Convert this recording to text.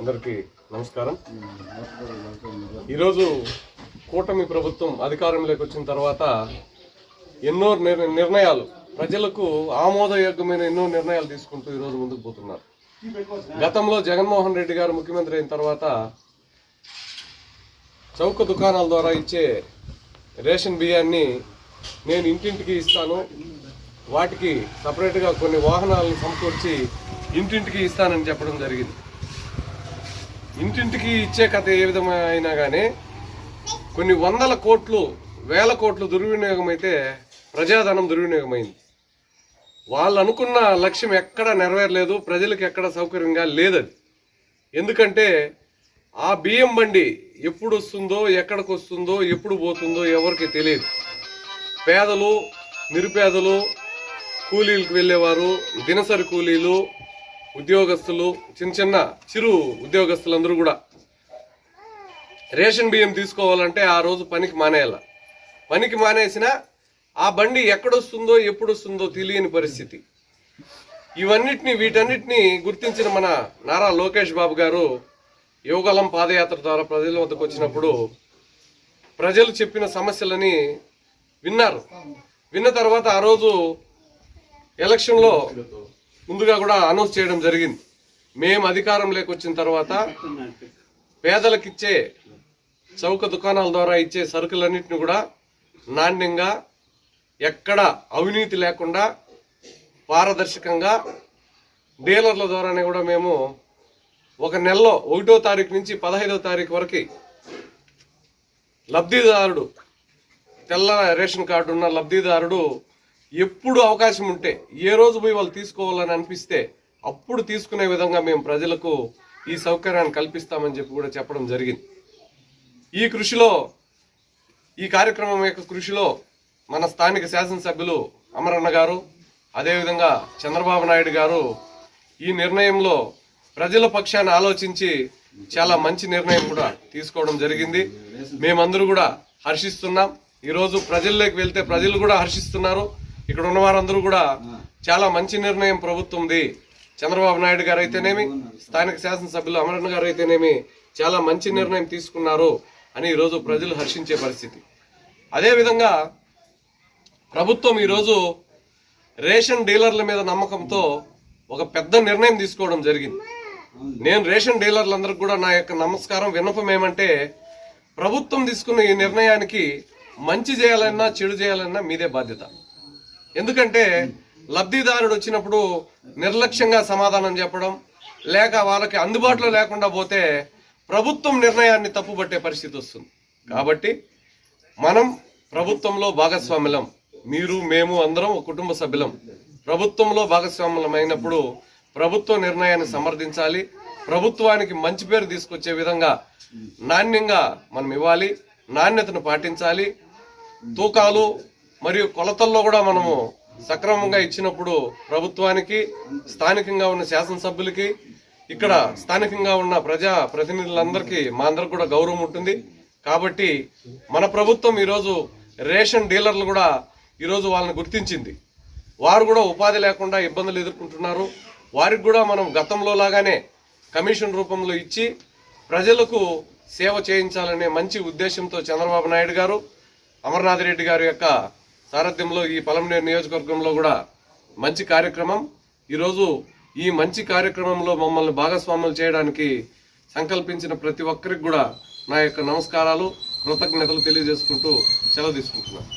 అందరికీ నమస్కారం. ఈరోజు కూటమి ప్రభుత్వం అధికారంలోకి వచ్చిన తర్వాత ఎన్నో నిర్ణయాలు ప్రజలకు ఆమోదయోగ్యమైన ఎన్నో నిర్ణయాలు తీసుకుంటూ ఈరోజు ముందుకు పోతున్నారు. గతంలో జగన్మోహన్ రెడ్డి గారు ముఖ్యమంత్రి అయిన తర్వాత చౌక దుకాణాల ద్వారా ఇచ్చే రేషన్ బియ్యాన్ని నేను ఇంటింటికి ఇస్తాను. వాటికి సపరేట్గా కొన్ని వాహనాలను సమకూర్చి ఇంటింటికి ఇస్తానని చెప్పడం జరిగింది. ఇంటింటికి ఇచ్చే కథ ఏ విధమైనా కానీ కొన్ని వందల కోట్లు వేల కోట్లు దుర్వినియోగం అయితే ప్రజాధనం దుర్వినియోగమైంది. వాళ్ళు అనుకున్న లక్ష్యం ఎక్కడ నెరవేరలేదు ప్రజలకు ఎక్కడ సౌకర్యంగా లేదది ఎందుకంటే ఆ బియ్యం బండి ఎప్పుడు వస్తుందో ఎక్కడికి వస్తుందో ఎప్పుడు పోతుందో ఎవరికి తెలియదు. పేదలు నిరుపేదలు కూలీలకు వెళ్ళేవారు దినసరి కూలీలు ఉద్యోగస్తులు చిన్న చిన్న చిరు ఉద్యోగస్తులందరూ కూడా. రేషన్ బియ్యం తీసుకోవాలంటే ఆ రోజు పనికి మానేయాల. పనికి మానేసిన ఆ బండి ఎక్కడొస్తుందో ఎప్పుడు వస్తుందో తెలియని పరిస్థితి. ఇవన్నిటిని వీటన్నిటిని గుర్తించిన మన నారా లోకేష్ బాబు గారు యువగలం పాదయాత్ర ద్వారా ప్రజల వద్దకు వచ్చినప్పుడు ప్రజలు చెప్పిన సమస్యలని విన్నారు. విన్న తర్వాత ఆ రోజు ఎలక్షన్లో ముందుగా కూడా అనౌన్స్ చేయడం జరిగింది. మేము అధికారంలోకి వచ్చిన తర్వాత పేదలకు ఇచ్చే చౌక దుకాణాల ద్వారా ఇచ్చే సరుకులన్నింటినీ కూడా నాణ్యంగా ఎక్కడ అవినీతి లేకుండా పారదర్శకంగా డీలర్ల ద్వారానే కూడా మేము ఒక నెలలో ఒకటో తారీఖు నుంచి పదహైదో తారీఖు వరకు లబ్ధిదారుడు తెల్ల రేషన్ కార్డు ఉన్న లబ్ధిదారుడు ఎప్పుడు అవకాశం ఉంటే ఏ రోజు పోయి వాళ్ళు తీసుకోవాలని అనిపిస్తే అప్పుడు తీసుకునే విధంగా మేము ప్రజలకు ఈ సౌకర్యాన్ని కల్పిస్తామని చెప్పి కూడా చెప్పడం జరిగింది. ఈ కృషిలో ఈ కార్యక్రమం యొక్క కృషిలో మన స్థానిక శాసనసభ్యులు అమరన్న గారు అదేవిధంగా చంద్రబాబు నాయుడు గారు ఈ నిర్ణయంలో ప్రజల పక్షాన్ని ఆలోచించి చాలా మంచి నిర్ణయం కూడా తీసుకోవడం జరిగింది. మేమందరూ కూడా హర్షిస్తున్నాం. ఈరోజు ప్రజల్లోకి వెళ్తే ప్రజలు కూడా హర్షిస్తున్నారు. ఇక్కడ ఉన్న వారందరూ కూడా చాలా మంచి నిర్ణయం ప్రభుత్వంది. చంద్రబాబు నాయుడు గారు అయితేనేమి స్థానిక శాసనసభ్యులు అమరన్న గారు అయితేనేమి చాలా మంచి నిర్ణయం తీసుకున్నారు అని ఈరోజు ప్రజలు హర్షించే పరిస్థితి. అదేవిధంగా ప్రభుత్వం ఈరోజు రేషన్ డీలర్ల మీద నమ్మకంతో ఒక పెద్ద నిర్ణయం తీసుకోవడం జరిగింది. నేను రేషన్ డీలర్లందరికీ కూడా నా యొక్క నమస్కారం విన్నపం ఏమంటే ప్రభుత్వం తీసుకున్న ఈ నిర్ణయానికి మంచి చేయాలన్నా చెడు చేయాలన్నా మీదే బాధ్యత. ఎందుకంటే లబ్ధిదారుడు వచ్చినప్పుడు నిర్లక్ష్యంగా సమాధానం చెప్పడం లేక వాళ్ళకి అందుబాటులో లేకుండా పోతే ప్రభుత్వం నిర్ణయాన్ని తప్పుపట్టే పరిస్థితి వస్తుంది. కాబట్టి మనం ప్రభుత్వంలో భాగస్వాములం. మీరు మేము అందరం ఒక కుటుంబ సభ్యులం. ప్రభుత్వంలో భాగస్వాములమైనప్పుడు ప్రభుత్వ నిర్ణయాన్ని సమర్థించాలి. ప్రభుత్వానికి మంచి పేరు తీసుకొచ్చే విధంగా నాణ్యంగా మనం ఇవ్వాలి. నాణ్యతను పాటించాలి. తూకాలు మరియు కొలతల్లో కూడా మనము సక్రమంగా ఇచ్చినప్పుడు ప్రభుత్వానికి స్థానికంగా ఉన్న శాసనసభ్యులకి ఇక్కడ స్థానికంగా ఉన్న ప్రజా ప్రతినిధులందరికీ మా అందరికి కూడా గౌరవం ఉంటుంది. కాబట్టి మన ప్రభుత్వం ఈరోజు రేషన్ డీలర్లు కూడా ఈరోజు వాళ్ళని గుర్తించింది. వారు కూడా ఉపాధి లేకుండా ఇబ్బందులు ఎదుర్కొంటున్నారు. వారికి కూడా మనం గతంలో లాగానే కమిషన్ రూపంలో ఇచ్చి ప్రజలకు సేవ చేయించాలనే మంచి ఉద్దేశంతో చంద్రబాబు నాయుడు గారు అమర్నాథ్ రెడ్డి గారి యొక్క సారథ్యంలో ఈ పలమనేరు నియోజకవర్గంలో కూడా మంచి కార్యక్రమం. ఈరోజు ఈ మంచి కార్యక్రమంలో మమ్మల్ని భాగస్వాములు చేయడానికి సంకల్పించిన ప్రతి ఒక్కరికి కూడా నా యొక్క నమస్కారాలు కృతజ్ఞతలు తెలియజేసుకుంటూ సెలవు తీసుకుంటున్నాను.